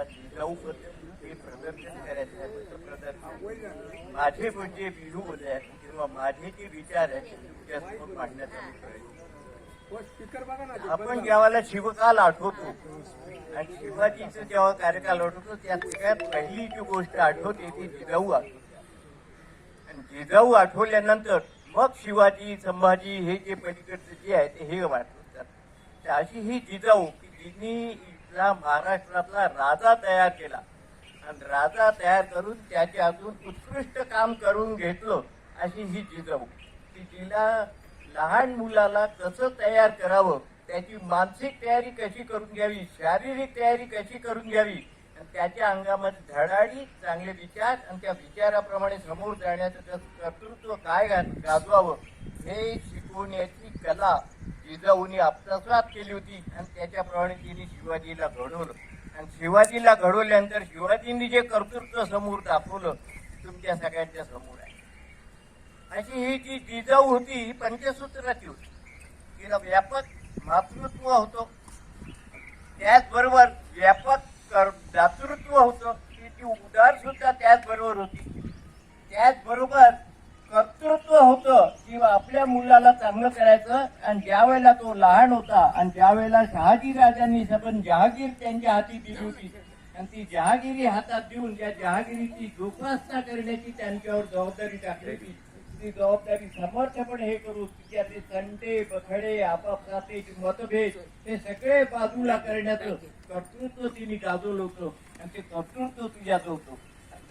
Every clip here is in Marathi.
हे प्रदर्शन करायचं आहे प्रदर्शन. माझे म्हणजे बिहू उदय किंवा माझे जे विचार आहेत तुमच्यासमोर आपण जेव्हा शिवकाल आठवतो आणि शिवाजीचं जेव्हा कार्यकाल आठवतो त्यात सगळ्यात पहिली जी गोष्ट आठवते ती जिजाऊ आठवते. आणि जिजाऊ आठवल्यानंतर मग शिवाजी संभाजी हे जे पलीकडचे जे आहे ते हे वाटतात तर अशी ही जिजाऊ की जिनी आपला महाराष्ट्रातला राजा तयार केला. आणि राजा तयार करून त्याच्या अजून उत्कृष्ट काम करून घेतलं अशी ही जिजाऊ की जिला लहान मुलाला कसं तयार करावं त्याची मानसिक तयारी कशी करून घ्यावी शारीरिक तयारी कशी करून घ्यावी आणि त्याच्या अंगामध्ये धडाडी चांगले विचार आणि त्या विचाराप्रमाणे समोर जाण्याचं त्याचं कर्तृत्व काय गाजवावं हे शिकवण्याची कला जिजाऊनी आत्मसात केली होती आणि त्याच्याप्रमाणे तिने शिवाजीला घडवलं. आणि शिवाजीला घडवल्यानंतर शिवाजींनी जे कर्तृत्व समोर दाखवलं तुमच्या सगळ्यांच्या समोर आहे. अशी ही जी जिजाऊ होती ही पंचसूत्राची होती. तिला व्यापक मातृत्व होतं. त्याचबरोबर व्यापक कर- दातृत्व होतं. ती ती उदार सुद्धा त्याचबरोबर होती. त्याचबरोबर कर्तृत्व होतं की आपल्या मुलाला चांगलं करायचं आणि ज्या वेळेला तो लहान होता आणि ज्या वेळेला शहाजी राजांनी पण जहागीर त्यांच्या हाती दिली होती. आणि ती जहागिरी हातात देऊन त्या जहागिरीची जोपासना करण्याची त्यांच्यावर जबाबदारी टाकलेली. ती जबाबदारी समर्थपणे हे करू तिच्यातले संडे बखडे आपापसातले मतभेद हे सगळे बाजूला करण्याचं कर्तृत्व तिने गाजवलं होतं. आणि ते कर्तृत्व तुझ्यात होतं.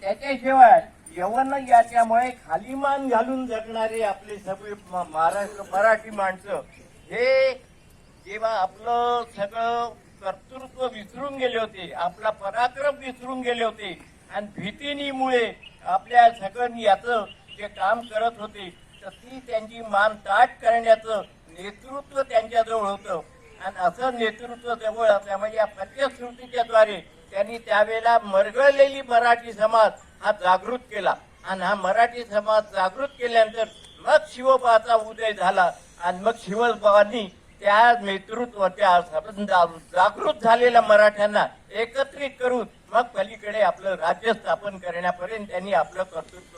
त्याच्याशिवाय यवन याच्यामुळे खालीमान घालून जगणारे आपले सगळे म- महाराष्ट्र मराठी माणसं हे जेव्हा आपलं सगळं कर्तृत्व विसरून गेले होते आपला पराक्रम विसरून गेले होते आणि भीतीनीमुळे आपल्या सगळं याचं जे काम करत होते तर ती त्यांची मान ताट करण्याचं नेतृत्व त्यांच्याजवळ होतं. आणि असं नेतृत्व जवळ असल्यामुळे या फलश्रुतीच्या द्वारे त्यांनी त्यावेळेला मरगळलेली मराठी समाज हा जागृत केला. आणि हा मराठी समाज जागृत केल्यानंतर मग शिवबाचा उदय झाला. आणि मग शिवबाबांनी त्या नेतृत्व त्या जागृत झालेल्या मराठ्यांना एकत्रित करून मग पलीकडे आपलं राज्य स्थापन करण्यापर्यंत त्यांनी आपलं कर्तृत्व